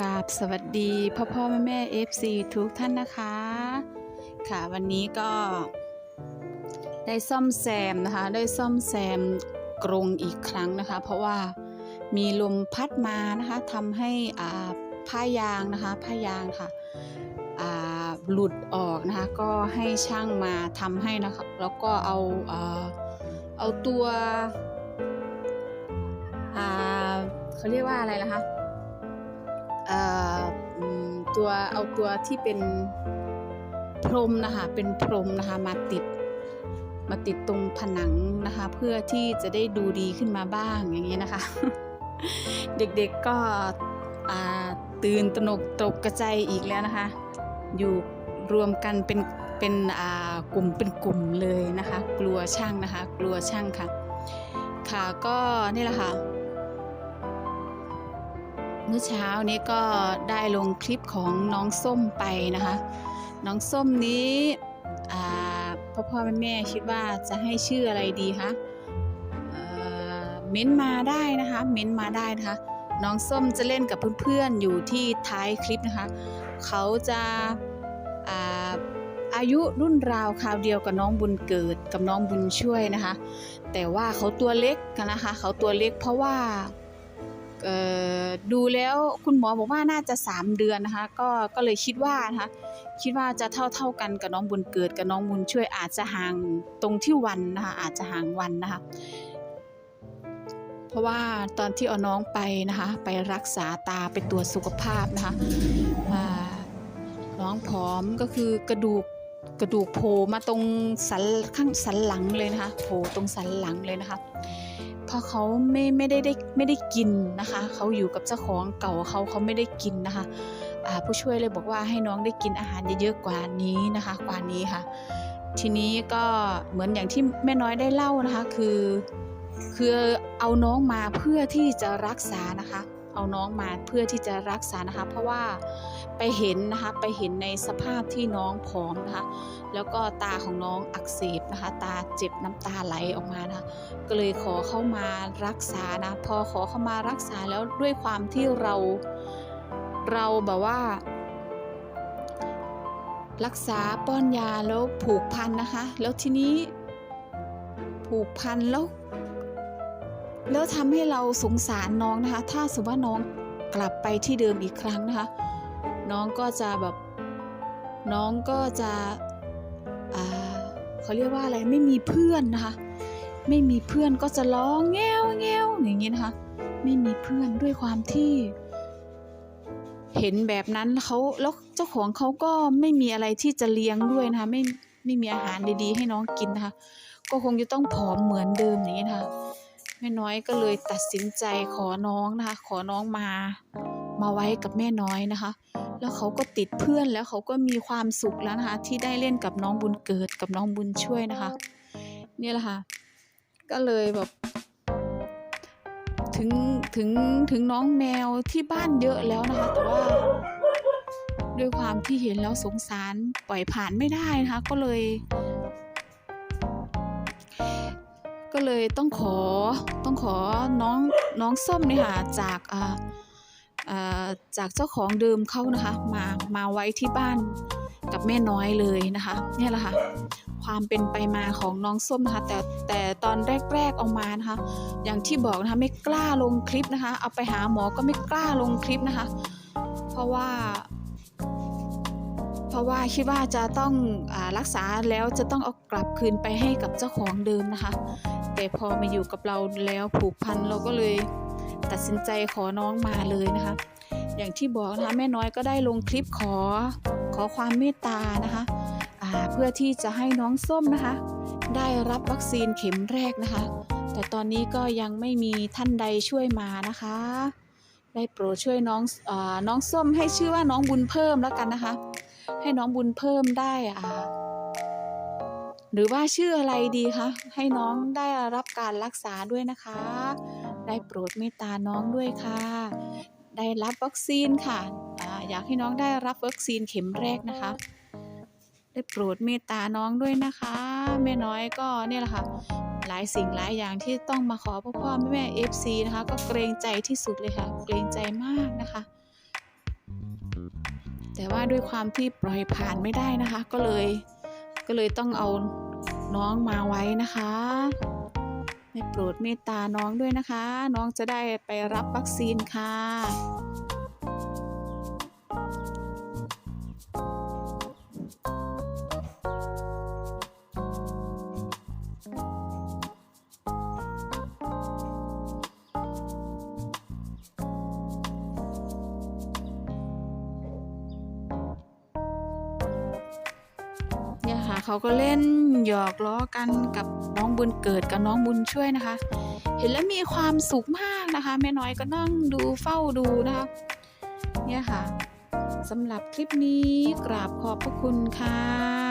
ราบสวัสดีพ่อพ่อแม่แม่เอฟซีทุกท่านนะคะ ค่ะวันนี้ก็ได้ซ่อมแซมนะคะ ได้ซ่อมแซมกรงอีกครั้งนะคะ เพราะว่ามีลมพัดมานะคะทำให้อ่าผ้ายางนะคะผ้ายางค่ะอ่าหลุดออกนะคะก็ให้ช่างมาทำให้นะคะแล้วก็เอาอ่าเอาตัวอ่าเขาเรียกว่าอะไรล่ะคะ ตัวเอาตัวที่เป็นพรมนะคะเป็นพรมนะคะมาติดมาติดตรงผนังนะคะ เพื่อที่จะได้ดูดีขึ้นมาบ้างอย่างนี้นะคะ เด็กๆก็ตื่นตระหนกตกกระจายอีกแล้วนะคะ อยู่รวมกันเป็นเป็นกลุ่มเป็นกลุ่มเลยนะคะ กลัวช่างนะคะ กลัวช่างค่ะ ค่ะก็นี่แหละค่ะ เมื่อเช้านี้ก็ได้ลงคลิปของน้องส้มไปนะคะ น้องส้มนี้พ่อพ่อแม่แม่คิดว่าจะให้ชื่ออะไรดีคะเม้นมาได้นะคะ เม้นมาได้นะคะ น้องส้มจะเล่นกับเพื่อนๆอยู่ที่ท้ายคลิปนะคะ เขาจะอาอายุรุ่นราวคราวเดียวกับน้องบุญเกิดกับน้องบุญช่วยนะคะ แต่ว่าเขาตัวเล็กกันนะคะ เขาตัวเล็กเพราะว่า ดูแล้วคุณหมอบอกว่าน่าจะ 3 เดือนนะคะ ก็ก็เลยคิดว่านะคะคิดว่าจะเท่าเท่ากันกับน้องบุญเกิดกับน้องบุญช่วยอาจจะห่างตรงที่วันนะคะอาจจะห่างวันนะคะเพราะว่าตอนที่เอาน้องไปนะคะไปรักษาตาไปตรวจสุขภาพนะคะน้องผอมก็คือกระดูกกระดูกโผล่มาตรงสันข้างสันหลังเลยนะคะโผล่ตรงสันหลังเลยนะคะ เพราะเขาไม่ไม่ได้ได้ไม่ได้กินนะคะเขาอยู่กับเจ้าของเก่าเขาเขาไม่ได้กินนะคะผู้ช่วยเลยบอกว่าให้น้องได้กินอาหารเยอะๆกว่านี้นะคะ กว่านี้ค่ะ ทีนี้ก็เหมือนอย่างที่แม่น้อยได้เล่านะคะคือคือเอาน้องมาเพื่อที่จะรักษานะคะ เอาน้องมาเพื่อที่จะรักษานะคะ เพราะว่าไปเห็นนะคะไปเห็นในสภาพที่น้องผอมนะคะ แล้วก็ตาของน้องอักเสบนะคะ ตาเจ็บน้ำตาไหลออกมานะคะก็เลยขอเข้ามารักษานะ พอขอเข้ามารักษาแล้วด้วยความที่เราเราแบบว่ารักษาป้อนยาแล้วผูกพันนะคะ แล้วทีนี้ผูกพันแล้ว แล้วทำให้เราสงสารน้องนะคะ ถ้าสมมติว่าน้องกลับไปที่เดิมอีกครั้งนะคะ น้องก็จะแบบน้องก็จะเขาเรียกว่าอะไรไม่มีเพื่อนนะคะ ไม่มีเพื่อนก็จะร้องแง้วแง้วอย่างนี้นะคะ ไม่มีเพื่อนด้วยความที่ เห็นแบบนั้นเขาแล้วเจ้าของเขาก็ไม่มีอะไรที่จะเลี้ยงด้วยนะคะ ไม่ไม่มีอาหารดีๆ ให้น้องกินนะคะ ก็คงจะต้องผอมเหมือนเดิมอย่างนี้นะคะ แม่น้อยก็เลยตัดสินใจขอน้องนะคะ ขอน้องมา มาไว้กับแม่น้อยนะคะ แล้วเขาก็ติดเพื่อนแล้วเขาก็มีความสุขแล้วนะคะ ที่ได้เล่นกับน้องบุญเกิดกับน้องบุญช่วยนะคะ นี่แหละค่ะ ก็เลยแบบถึงถึงถึงน้องแมวที่บ้านเยอะแล้วนะคะ แต่ว่าด้วยความที่เห็นแล้วสงสารปล่อยผ่านไม่ได้นะคะ ก็เลย ก็เลยต้องขอต้องขอน้องน้องส้มเนี่ยค่ะจากอ่าจากเจ้าของเดิมเขานะคะ มามาไว้ที่บ้านกับแม่น้อยเลยนะคะ เนี่ยแหละค่ะ ความเป็นไปมาของน้องส้มนะคะ แต่แต่ตอนแรกๆเอามานะคะ อย่างที่บอกนะคะไม่กล้าลงคลิปนะคะ เอาไปหาหมอก็ไม่กล้าลงคลิปนะคะ เพราะว่า ราะว่าคิดว่าจะต้องอรักษาแล้วจะต้องเอากลับคืนไปให้กับเจ้าของเดิมนะคะ แต่พอมาอยู่กับเราแล้วผูกพันเราก็เลยตัดสินใจขอน้องมาเลยนะคะ อย่างที่บอกนะคะแม่น้อยก็ได้ลงคลิปขอขอความเมตตานะคะเพื่อที่จะให้น้องส้มนะคะ ได้รับวัคซีนเข็มแรกนะคะ แต่ตอนนี้ก็ยังไม่มีท่านใดช่วยมานะคะ ได้โปรดช่วยน้องอน้องส้มให้ชื่อว่าน้องบุญเพิ่มแล้วกันนะคะ ให้น้องบุญเพิ่มได้อ่าหรือว่าชื่ออะไรดีคะให้น้องได้รับการรักษาด้วยนะคะ ได้โปรดเมตตาน้องด้วยค่ะ ได้รับวัคซีนค่ะออยากให้น้องได้รับวัคซีนเข็มแรกนะคะ ได้โปรดเมตตาน้องด้วยนะคะแม่น้อยก็เนี่ยแหละค่ะหลายสิ่งหลายอย่างที่ต้องมาขอพ่อพ่อแม่แม่เอฟซีนะคะ ก็เกรงใจที่สุดเลยค่ะ เกรงใจมากนะคะ แต่ว่าด้วยความที่ปล่อยผ่านไม่ได้นะคะ ก็เลยก็เลยต้องเอาน้องมาไว้นะคะให้โปรดเมตตาน้องด้วยนะคะ น้องจะได้ไปรับวัคซีนค่ะ เนี่ยค่ะเขาก็เล่นหยอกล้อกันกับน้องบุญเกิดกับน้องบุญช่วยนะคะ เห็นแล้วมีความสุขมากนะคะแม่น้อยก็นั่งดูเฝ้าดูนะคะ เนี่ยค่ะสำหรับคลิปนี้กราบขอบพระคุณค่ะ